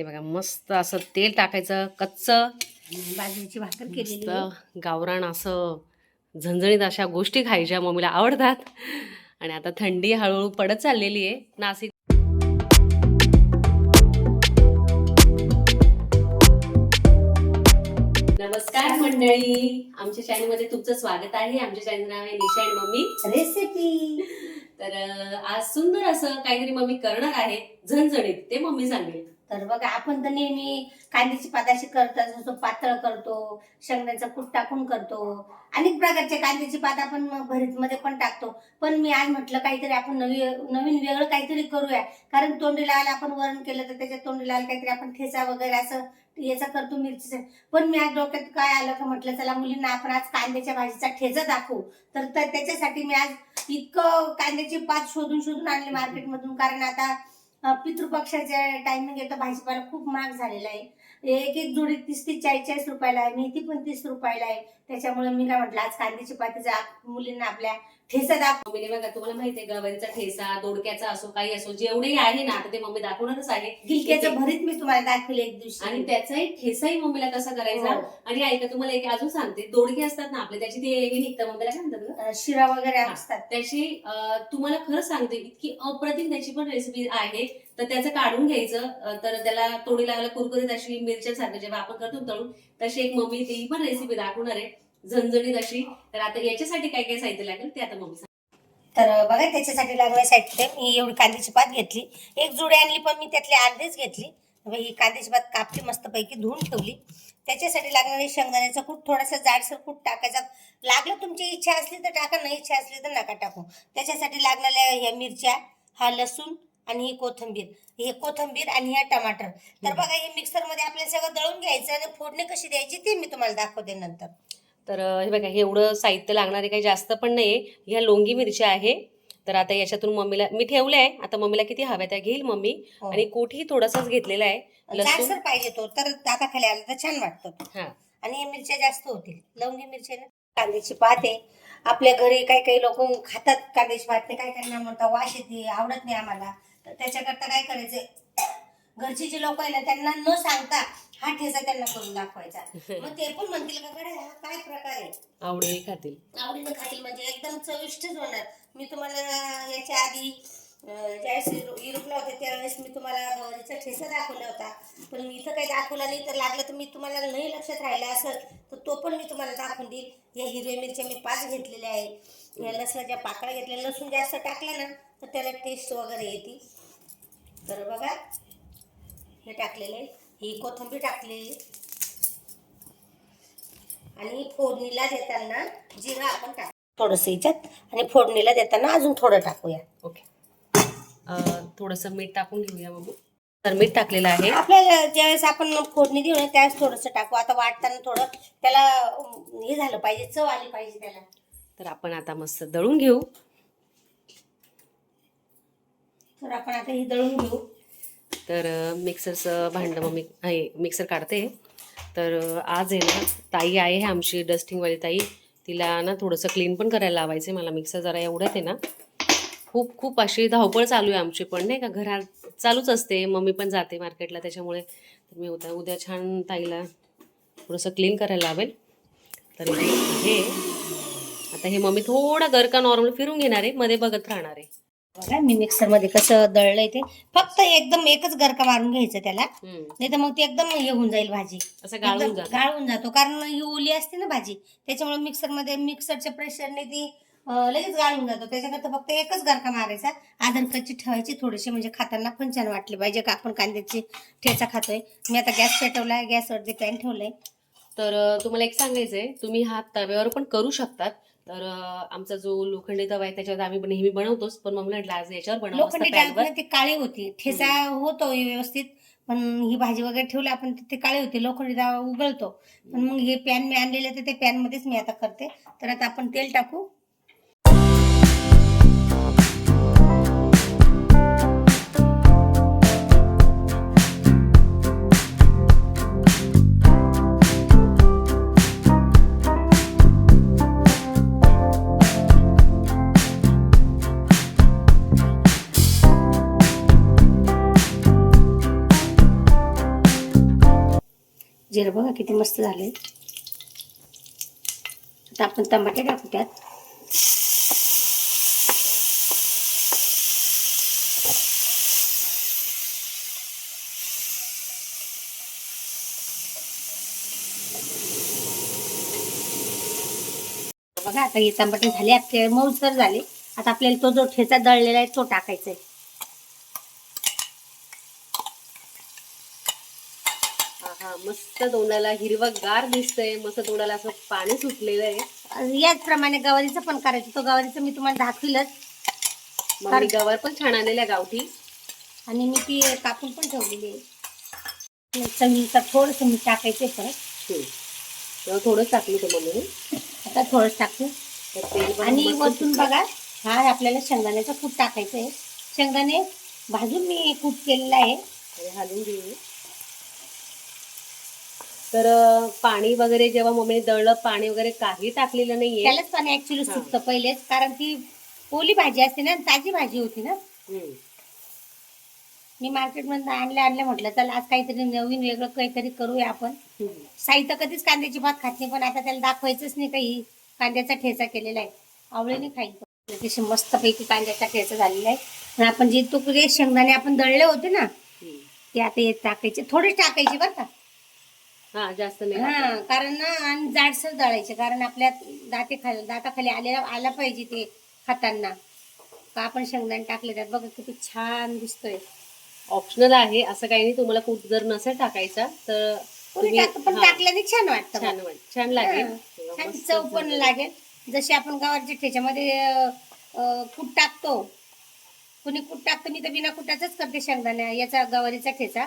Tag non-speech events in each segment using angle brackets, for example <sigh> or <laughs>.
हे बघा मस्त असं तेल टाकायचं कच्चं. बाजरीची भाकर केलेली. मस्त गावरान असं झणझणीत अशा गोष्टी खायच्या मम्मीला आवडतात. आणि आता थंडी हळूहळू पडत चाललेली आहे. नाशिक नमस्कार मंडळी. आमच्या चॅनलमध्ये तुमचं स्वागत आहे. आमच्या चॅनल नाव आहे निशा आणि मम्मी. रेसिपी तर आज सुंदर असं काहीतरी मम्मी करणार आहे. झणझणीत ते मम्मी सांगेल. तर बघा आपण तर नेहमी कांद्याची पाताशी करतो जसं पातळ करतो शेंगण्याचा कूट टाकून करतो. अनेक प्रकारचे कांद्याची पात आपण भरीत मध्ये पण टाकतो. पण मी आज म्हटलं काहीतरी आपण नवी नवीन वेगळं काहीतरी करूया. कारण तोंडी लाल आपण वरण केलं तर त्याच्यात तोंडी लाल काहीतरी आपण ठेचा वगैरे असं याचा करतो मिरचीचा. पण मी आज डोक्यात काय आलं का म्हटलं चला मुलींना आपण आज कांद्याच्या भाजीचा ठेचा दाखवू. तर त्याच्यासाठी मी आज इतकं कांद्याची पात शोधून शोधून आणली मार्केटमधून कारण आता पितृपक्षाच्या टायमिंग येतं भाजीपाला खूप महाग झालेला आहे. एक एक जोडी तीस तीस चाळीस चाळीस रुपयाला आहे मेथी पण तीस रुपयाला आहे. त्याच्यामुळे मी काय म्हटलं आज कांद्याची पाती जा मुलींना आपल्या ठेचा दाखव. मम्मीने बघा तुम्हाला माहितीये गवारीचा ठेसा दोडक्याचा असो काही असो जेवढेही आहे ना आता ते मम्मी दाखवणारच आहे. गिलक्याचं भरीत मी तुम्हाला दाखवलं एक दिवशी. आणि त्याचाही ठेसाही मम्मीला कसा करायचा? हो. आणि ऐका तुम्हाला एक अजून सांगते. दोडके असतात ना आपले त्याची ते हे निघतं मम्मीला काय म्हणतात गं? अं, शिरा वगैरे. असतात. त्याची अं, तुम्हाला खरंच सांगते इतकी अप्रतिम त्याची पण रेसिपी आहे. तर त्याचं काढून घ्यायचं. अं, तर त्याला तोडी लावायला कुरकुरीत अशी मिरच्या सारखं जेव्हा आपण करतो ना तळून तशी एक मम्मी ती पण रेसिपी दाखवणार आहे. झणझणीत अशी. तर आता याच्यासाठी काय काय साहित्य लागेल ते आता मम्मी तर बघा त्याच्यासाठी लागण्यासाठी मी एवढी कांद्याची पात घेतली. एक जुडी आणली पण मी त्यातली अर्धीच घेतली. ही कांद्याची पात कापली मस्तपैकी धुवून ठेवली. त्याच्यासाठी लागणारे शेंगदाण्याचा कूट. थोडासा जाडसर कूट टाकायचा. लागलं तुमची इच्छा असली तर टाका नाही इच्छा असली तर नका टाकू. त्याच्यासाठी लागणाऱ्या ह्या मिरच्या हा लसूण आणि ही कोथिंबीर. हे कोथिंबीर आणि ह्या टमाटर. तर बघा हे मिक्सरमध्ये आपल्याला सगळं दळून घ्यायचं आणि फोडणी कशी द्यायची ते मी तुम्हाला दाखवते नंतर. तर हे बघा हे एवढं साहित्य लागणार आहे काही जास्त पण नाही ह्या लोंगी मिरच्या आहे. तर आता याच्यातून मम्मीला मी ठेवलं आहे आता मम्मीला किती हव्या त्या घेईल मम्मी. हो. आणि कोठी थोडासाच घेतलेला आहे. लसूण. जाडसर पाहिजे तो. तर दाताखाली आला तर छान वाटतो. हा. आणि हे मिरच्या जास्त होतील. लवंगी मिरच्या ना? कांद्याची पात आहे. आपल्या घरी काही काही लोक खातात कांद्याची पात. ते काय त्यांना म्हणता वास येते आवडत नाही आम्हाला. तर त्याच्याकरता काय करायचं घरची जी लोक आहे ना त्यांना न सांगता हा ठेचा त्यांना करून दाखवायचा. <laughs> मग ते पण म्हणतील का हा काय प्रकार आहे? आवडीने खातील. आवडीनं खातील म्हणजे एकदम चविष्टच होणार. मी तुम्हाला याच्या आधी ज्यावेळेस युरो- युरोपला होते त्यावेळेस मी तुम्हाला गवारीचा ठेसा दाखवला होता. पण मी इथं काही दाखवला नाही तर लागलं तर मी तुम्हाला नाही लक्षात राहिलं असेल तर तो पण मी तुम्हाला दाखवून देईल. या हिरव्या मिरच्या मी पाच घेतलेल्या आहे. या लसणाच्या पाकळ्या घेतल्या. लसूण जास्त टाकलं ना तर त्याला टेस्ट वगैरे येते तर बघा हे टाकलेलं आहे. ही कोथिंबीर टाकलेली आणि फोडणीला देताना जिरा आपण टाक थोडस याच्यात आणि फोडणीला देताना अजून थोडं टाकूया. ओके. थोडंसं मीठ टाकून घेऊया मग तर मीठ टाकलेलं आहे. आपल्याला ज्यावेळेस आपण फोडणी देऊ ना त्यावेळेस थोडस टाकू. आता वाटताना थोडं त्याला हे झालं पाहिजे चव आली पाहिजे त्याला. तर आपण आता मस्त दळून घेऊ. तर आपण आता हे दळून घेऊ. तर मिक्सरचं भांडं मग मी आहे मिक्सर काढते. तर आज आहे ना ताई आहे आमची डस्टिंगवाली ताई. तिला ना थोडंसं क्लीन पण करायला लावायचं मला मिक्सर जरा एवढ्यात आहे ना. खूप खूप अशी धावपळ चालू आहे आमची पण नाही का? घरात चालूच असते. मम्मी पण जाते मार्केटला त्याच्यामुळे. तर मी उद्या उद्या छान ताईला थोडंसं क्लीन करायला लावेल. तर हे आता हे मम्मी थोडा गरका नॉर्मल फिरून घेणार आहे. मध्ये बघत राहणार आहे. बघा मी मिक्सरमध्ये कसं दळलंय ते. फक्त एकदम एकच गरका मारून घ्यायचं त्याला. हम्म. नाही तर मग ते एकदम हे होऊन जाईल भाजी. असं गाळून एकदम जातं. गाळून जातो. कारण ही ओली असते ना भाजी त्याच्यामुळे मिक्सरमध्ये मिक्सरच्या प्रेशरने ती अं, लगेच गाळून जातो. त्याच्याकरता फक्त एकच गरका मारायचा. आदर कच्ची ठेवायची थोडीशी म्हणजे खाताना पण छान वाटले पाहिजे का? आपण कांद्याची ठेचा खातोय. मी आता गॅस पेटवलाय गॅसवरती पॅन ठेवलंय. तर अ, तुम्हाला एक सांगायचंय. तुम्ही हा तव्यावर पण करू शकतात. तर आमचा जो लोखंडी तवा आहे त्याच्यावर आम्ही नेहमी बनवतोच. पण मग म्हटलं आज याच्यावर लोखंडी पॅनवर टॅंक ती काळी होती. ठेचा होतो व्यवस्थित पण ही भाजी वगैरे ठेवली आपण ते काळी होती. लोखंडी तवा उगळतो. पण मग हे पॅन मी आणलेलं तर ते पॅन मध्येच मी आता करते. तर आता आपण तेल टाकू. जिरं बघा किती मस्त झाले. आता आपण टमाटे टाकू त्यात बघा आता हे टमाटे झाले आपले मऊसर झाले. आता आपल्याला तो जो ठेचा दळलेला आहे तो टाकायचा आहे हा मस्त तोंडाला हिरवगार दिसतंय. मस्त तोंडाला असं पाणी सुटलेलं आहे. याचप्रमाणे गवारीचं पण करायचं. तो गवारीचं मी तुम्हाला दाखविलंच. गवर पण छान आलेल्या गावठी. आणि मी ती कापून पण ठेवलेली आहे. चवीनुसार थोडंसं मी टाकायचे परत थोडंच टाकलं होतं मम्मीने. आता थोडंच टाकू. आणि वरतून. बघा हा आपल्याला शेंगदाण्याचा कूट टाकायचं आहे. शेंगदाणे भाजून मी कूट केलेला आहे. हलवून घेऊ तर पाणी वगैरे जेव्हा मम्मीने दळलं पाणी वगैरे काही टाकलेलं नाहीये. त्यालाच पाणी ऍक्च्युली हा. सुकतं पहिलेच कारण ती ओली भाजी असते ना ताजी भाजी होती ना. हम्म. मी मार्केटमधून आणल्या आणल्या म्हटलं चल आज काहीतरी नवीन वेगळं काहीतरी करूया आपण. हम्म. साई तर कधीच कांद्याची भात खात नाही पण आता त्याला दाखवायचंच नाही काही. कांद्याचा ठेचा केलेला आहे. आवडीने खाईल. अतिशय मस्तपैकी कांद्याचा ठेचा झालेला आहे. आणि आपण जे तुकडे शेंगदाणे आपण दळले होते ना हम्म. ते आता हे टाकायचे. थोडेच टाकायचे बरं का. हा जास्त नाही हा कारण ना आणि जाडसर दळायचे कारण आपल्या दाते खाली दाताखाली आलेला आला पाहिजे ते खाताना. का आपण शेंगदाणे टाकले त्यात बघा किती छान दिसतोय. ऑप्शनल आहे असं काही नाही. तुम्हाला कूट जर नसेल टाकायचा तर कोणी तुम्ही- टाकतं, पण हा, टाकल्याने छान वाटतं छान वाट- छान लागेल. हा. छान मस्त चव पण. लागेल. जशी आपण गवारच्या ठेच्यामध्ये अं, अं, कूट टाकतो. कुणी कूट टाकतं मी तर बिना कुटाचाच करते शेंगदाण्या याचा गवारीचा ठेचा.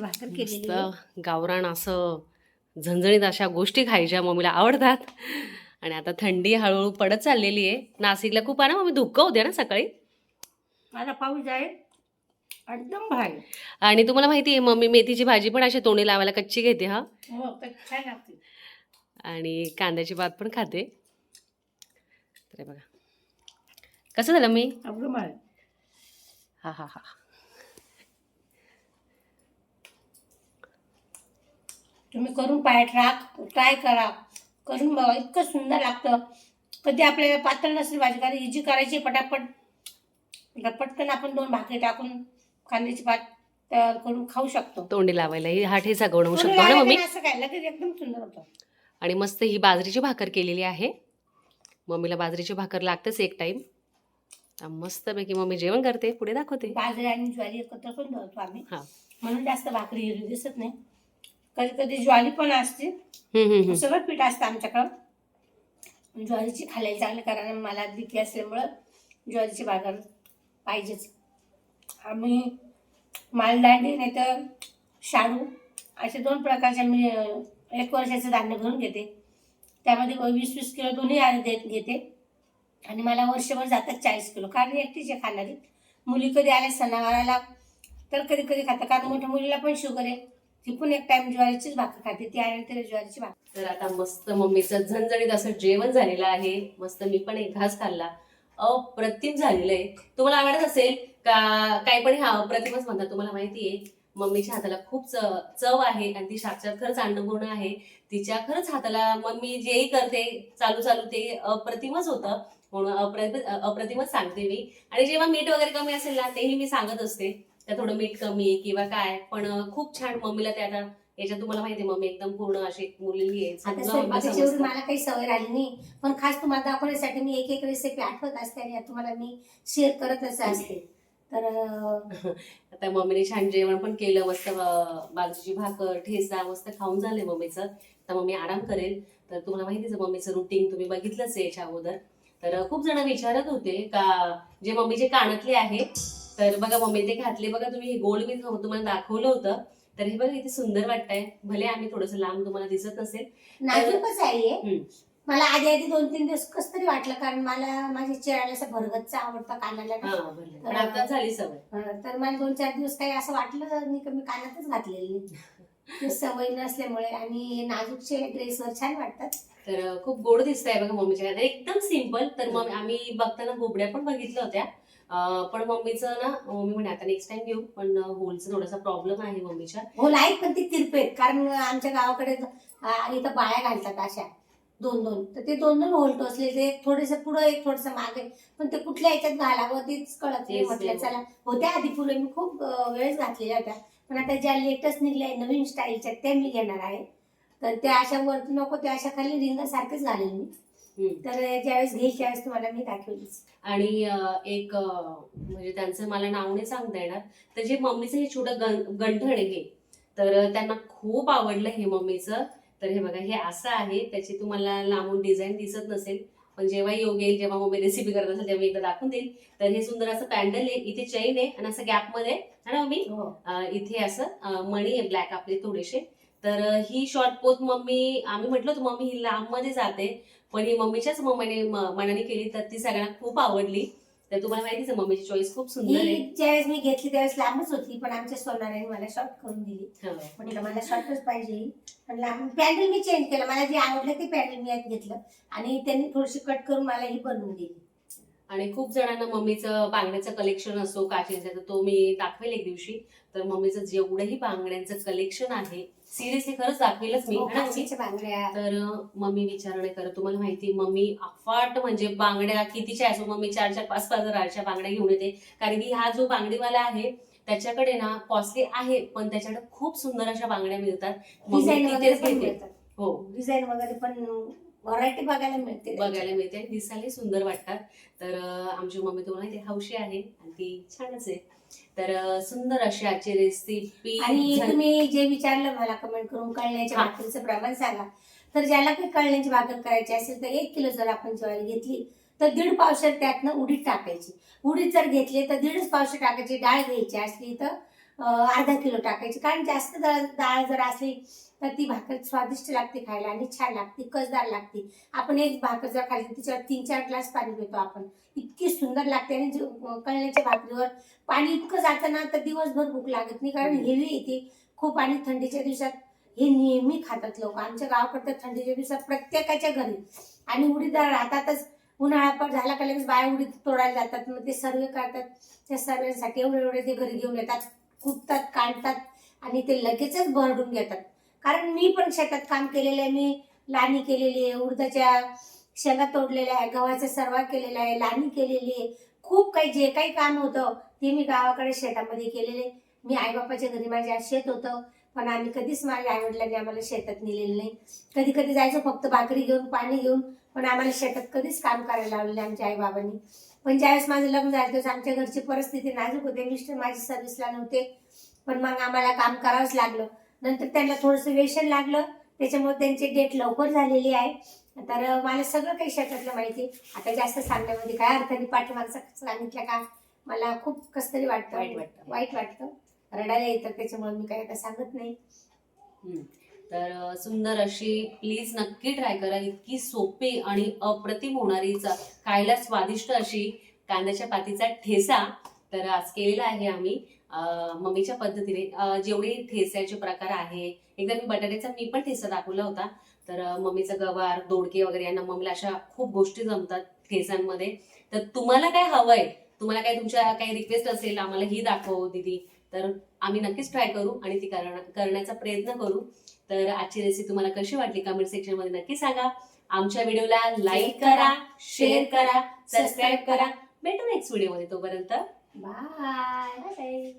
बाजरीची भाकर केलेली आहे. मस्त गावरान असं झणझणीत अशा गोष्टी खायच्या मम्मीला आवडतात. आणि आता थंडी हळूहळू पडत चाललेली आहे. नाशिकला खूप आहे ना मम्मी? धुक्क होते ना सकाळी? माझा पाऊस आहे. एकदम भारी. आणि तुम्हाला माहिती आहे मम्मी मेथीची भाजी पण अशी तोंडी लावायला कच्ची घेते हा? हो छान लागते. आणि कांद्याची भात पण खाते. तर हे बघा. कसं झालं मी हा हा हा. तुम्ही करून पाय ट्रा ट्राय करा. करून बघा इतकं सुंदर लागतं. कधी आपल्याला पातळ नसेल भाजी कारण इजी करायची पटापट. पटकन आपण दोन भाकरी टाकून कांद्याची भात तयार करून खाऊ शकतो. तोंडी लावायला ही हा ठेचा कोणी शकतो ना मम्मी? असं काय लगेच एकदम सुंदर होतं. आणि मस्त ही बाजरीची भाकर केलेली आहे. मम्मीला बाजरीची भाकर लागतेच एक टाईम मस्तपैकी मम्मी जेवण करते पुढे दाखवते. बाजरी आणि ज्वारी एकत्र पण धरतो आम्ही. हा. म्हणून जास्त भाकरी हिरवी दिसत नाही. कधी कधी ज्वारी पण असते. सगळं पीठ असतं आमच्याकडं. ज्वारीची खाल्लेली चांगली कारण मला बीपी असल्यामुळं ज्वारीची भाकर पाहिजेच. आम्ही मालदांडी नाही तर शाडू असे दोन प्रकारचे मी एक वर्षाचं धान्य भरून घेते. त्यामध्ये वीस वीस किलो दोन्ही देत घेते. आणि मला वर्षभर जातात चाळीस किलो. कारण एकटीच आहे खाणारी. मुली कधी आल्या सणावाराला तर कधी कधी खातात. कारण मोठ्या मुलीला पण शुगर आहे. ती पण एक टाइम ज्वारीचीच भाकर खाते ती आणि तरी ज्वारीची भाकर. तर आता मस्त मम्मीचं झणझणीत असं जेवण झालेलं आहे. मस्त मी पण एक घास खाल्ला. अप्रतिम झालेलं आहे. तुम्हाला आवडत असेल का काय पण हा अप्रतिमच म्हणतात तुम्हाला माहिती आहे मम्मीच्या हाताला खूप चव आहे आणि ती साक्षात खरंच अन्नपूर्ण आहे. तिच्या खरंच हाताला मम्मी जेही करते चालू चालू ते अप्रतिमच होतं. म्हणून अप्रति अप्रतिमच सांगते मी. आणि जेव्हा मीठ वगैरे कमी असेल ना तेही मी सांगत असते. त्या थोडं मीठ कमी किंवा काय. पण खूप छान मम्मीला ते आता याच्यात तुम्हाला माहिती मम्मी एकदम पूर्ण अशी मुलगी आहे स्वयंपाकाची मला काही सवय राहिली नाही. पण खास तुम्हाला दाखवण्यासाठी मी एक एक रेसिपी आठवत असते आणि तुम्हाला मी शेअर करतच <laughs> असते. तर आता मम्मीने छान जेवण पण केलं मस्त अं, बाजरीची भाकर ठेचा मस्त खाऊन झाले मम्मीचं. तर मम्मी आराम करेल. तर तुम्हाला माहितीच आहे मम्मीचं रुटीन तुम्ही बघितलंच आहे याच्या अगोदर तर खूप जण विचारत होते का जे मम्मीचे कानातले आहे तर बघा मम्मी ते घातले बघा तुम्ही हे गोल मी तुम्हाला दाखवलं होतं तर हे बघा किती सुंदर वाटतंय भले आम्ही थोडंसं लांब तुम्हाला दिसत नसेल नाजूकच आहे हे. हम्म. मला आधी आधी दोन तीन दिवस कस तरी वाटलं कारण मला माझ्या चेहऱ्याला असं भरगतचा आवडता कानाला हा ना. भरलं. पण आता झाली सवय अं, तर मला दोन चार दिवस काही असं वाटलं नाही की मी कानातच घातलेली. <laughs> ते सवय नसल्यामुळे आणि नाजूकचे ड्रेसवर छान वाटतात तर खूप गोड दिसत आहे बघा मम्मीच्या हातात. एकदम सिंपल तर मग आम्ही बघताना बोबड्या पण बघितल्या होत्या पण मम्मीचं ना मम्मी म्हणे आता नेक्स्ट टाइम घेऊ पण होलचा थोडासा प्रॉब्लेम आहे मम्मीच्या. हो आहेत पण ती तिरपे आहेत. कारण आमच्या गावाकडे अं, इथं बाया घालतात अशा. दोन दोन. तर ते दोन दोन होल टोचले. ते थोडेसे पुढं एक थोडस मागे. पण ते कुठल्या याच्यात घालावं तेच कळत नाही. तेच म्हटलं नाही. चला. होत्या आधी फुलं. मी खूप अं, वेळेस घातलेल्या होत्या. पण आता ज्या लेटेस्ट निघल्या आहे नवीन स्टाईलच्या त्या मी घेणार आहे. तर त्या अशा वरती नको त्या अशा खाली रिंगा सारखेच घालेल मी. तर ज्यावेळेस घेईल त्यावेळेस तुम्हाला मी दाखवेलच. आणि एक म्हणजे त्यांचं मला नाव नाही सांगता येणार. तर जे मम्मीचं हे छोटं गंठण आहे हे तर त्यांना खूप आवडलं हे मम्मीचं. तर हे बघा हे असं आहे त्याची तुम्हाला लांबून डिझाईन दिसत नसेल. पण जेव्हा योग येईल जेव्हा मम्मी रेसिपी करत असेल तेव्हा एकदा दाखवून देईल. तर हे सुंदर असं पॅन्डल आहे इथे चैन आहे आणि असं गॅपमध्ये है ना मम्मी? हो. इथे असं मणी आहे ब्लॅक आपले थोडेसे. तर ही शॉर्ट पोत मम्मी आम्ही म्हटलं होतं मम्मी ही लांबमध्ये जाते. पण ही मम्मीच्याच मम्मीने मनाने केली तर ती सगळ्यांना खूप आवडली. तर तुम्हाला माहितीच मम्मीची चॉईस खूप सुंदर आहे. ही ज्यावेळेस मी घेतली त्यावेळेस लांबच होती पण आमच्या सोनाराने मला शॉर्ट करून दिली. हो. म्हटलं मला शॉर्टच पाहिजे. पण लांब पॅन्डल मी चेंज केलं. मला जे आवडलं ते पॅन्डल मी यात घेतलं. आणि त्यांनी थोडीशी कट करून मला ही बनवून दिली. आणि खूप जणांना मम्मीचं बांगड्याचं कलेक्शन असो काचेचं तर तो मी दाखवेल एक दिवशी. तर मम्मीचं जेवढंही बांगड्यांचं कलेक्शन आहे सिरियसली खरंच दाखवेलच मी. हो, है ना? मम्मी? काचेच्या बांगड्या. तर मम्मी विचारणे करत तुम्हाला माहिती मम्मी अफाट म्हणजे बांगड्या कितीच्या असो मम्मी चार चार पाच पाच हजारच्या बांगड्या घेऊन येते. कारण की हा जो बांगडीवाला आहे त्याच्याकडे ना कॉस्टली आहे पण त्याच्याकडे खूप सुंदर अशा बांगड्या मिळतात. मम्मी डिझाईन वगैरे तिथेच पण घेते. मिळतात. हो. डिझाईन वगैरे पण व्हरायटी बघायला मिळते. बघायला मिळते. दिसायला सुंदर वाटतात. तर अं, आमची मम्मी तुम्हाला माहिती आहे, हौशी आहे आणि ती छानच आहे. तर सुंदर अशी आजची रेसिपी आणि तुम्ही जे विचारलं मला कमेंट करून कळण्याच्या. भाकरीचं प्रमाण सांगा. तर ज्याला काही कळण्याची भाकर करायची असेल तर एक किलो जर आपण ज्वारी घेतली तर दीड पावशेर त्यातनं उडीद टाकायची. उडीद जर घेतले तर दीडच पावशेर टाकायची. डाळ घ्यायची असली तर अर्धा किलो टाकायची. कारण जास्त डाळ जर असली तर ती भाकर स्वादिष्ट लागते खायला आणि छान लागते कसदार लागते. आपण एक भाकर जर खाल्ली तिच्यावर तीन चार ग्लास पाणी पितो आपण. इतकी सुंदर लागते आणि जो- कळण्याच्या भाकरीवर पाणी इतकं जातं ना तर दिवसभर भूक लागत नाही. कारण. हेवी येते. खूप आणि थंडीच्या दिवसात हे नेहमी खातात लोक. आमच्या गावाकडे तर थंडीच्या दिवसात प्रत्येकाच्या घरी आणि उडीद डाळ राहतातच. उन्हाळा पण झाला का लगेच बाया उडीद तोडायला जातात. मग ते सर्वे करतात. त्या सर्वेसाठी एवढे एवढे ते घरी घेऊन येतात. कुटतात काढतात आणि ते लगेचच भरडून घेतात. कारण मी पण शेतात काम केलेलं आहे. मी लाणी केलेली आहे उडदाच्या शेंगा तोडलेल्या आहे गव्हाचा सर्वा केलेला आहे लाणी केलेली आहे. खूप काही जे काही काम होतं ते मी गावाकडे शेतामध्ये केलेले मी आईबापाच्या घरी माझ्या शेत होतं पण आम्ही कधीच माझ्या आईवडिलांनी आम्हाला शेतात नेलेलं नाही. कधी कधी जायचो फक्त भाकरी घेऊन पाणी घेऊन पण आम्हाला शेतात कधीच काम करायला लावलेलं आहे आमच्या आईबाबांनी. पण ज्यावेळेस माझं लग्न झालं तेव्हा आमच्या घरची परिस्थिती नाजूक होते. मिस्टर माझी सर्व्हिसला नव्हते पण मग आम्हाला काम करावंच लागलं. नंतर त्यांना थोडंसं वेशन लागलं. त्याच्यामुळे त्यांची डेट लवकर झालेली आहे. तर मला सगळं काही शेतातलं माहिती आता जास्त सांगण्यामध्ये काय अर्थ नाही. पाठीमागचं सांगितलं का? मला खूप कस तरी वाईट वाटतं. वाटतं. वाईट वाटतं. रडायला येतं. त्याच्यामुळे मी काही आता सांगत नाही. तर सुंदर अशी प्लीज नक्की ट्राय करा. इतकी सोपी आणि अप्रतिम होणारी खायला स्वादिष्ट अशी कांद्याच्या पातीचा ठेसा तर आज केलेला आहे आम्ही. मम्मीच्या पद्धतीने जेवढे ठेस्याचे प्रकार आहे एकदा मी बटाट्याचा मी पण ठेसा दाखवला होता. तर मम्मीचा गवार दोडके वगैरे यांना मम्मीला अशा खूप गोष्टी जमतात ठेसांमध्ये तर तुम्हाला काय हवंय? तुम्हाला काय तुमच्या काही रिक्वेस्ट असेल आम्हाला ही दाखव दीदी. तर आम्ही नक्कीच ट्राय करू आणि ती करण- करण्याचा प्रयत्न करू. तर आजची रेसिपी तुम्हाला कशी वाटली कमेंट सेक्शनमध्ये नक्की सांगा. आमच्या व्हिडिओला लाईक करा शेअर करा सबस्क्राईब करा. भेटू नेक्स्ट व्हिडिओमध्ये तोपर्यंत. Bye bye